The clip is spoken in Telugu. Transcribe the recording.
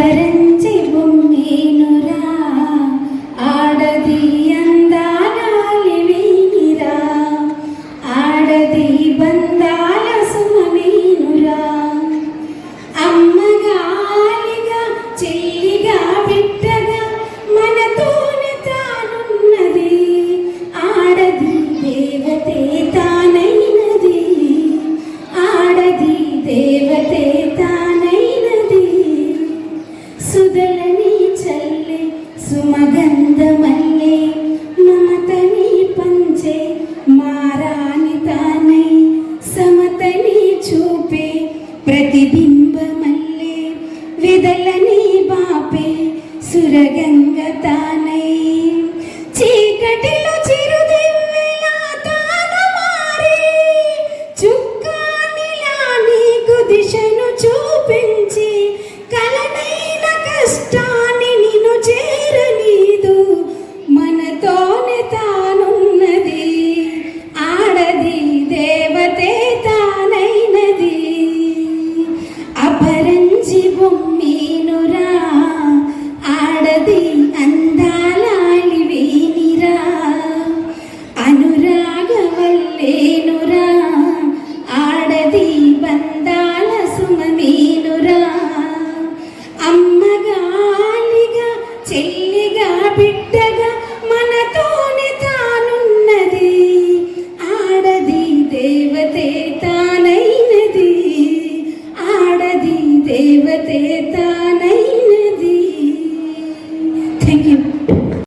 ఆభరించి బొమ్మేనురా. ఆడది అందాలి ఆడది బంధాల సుమమేనురా. అమ్మగాలిగా చెల్లిగా బిడ్డగా మనతోనే తానున్నది. ఆడది దేవతే తానైనది. ఆడది దేవతే മംഗമല്ലേ വിതല നീ ബാപ്പേ സുരഗംഗ താനൈ చీకటిలో చిరుదివ్వెలా తాను నీకు దిశ விட்டு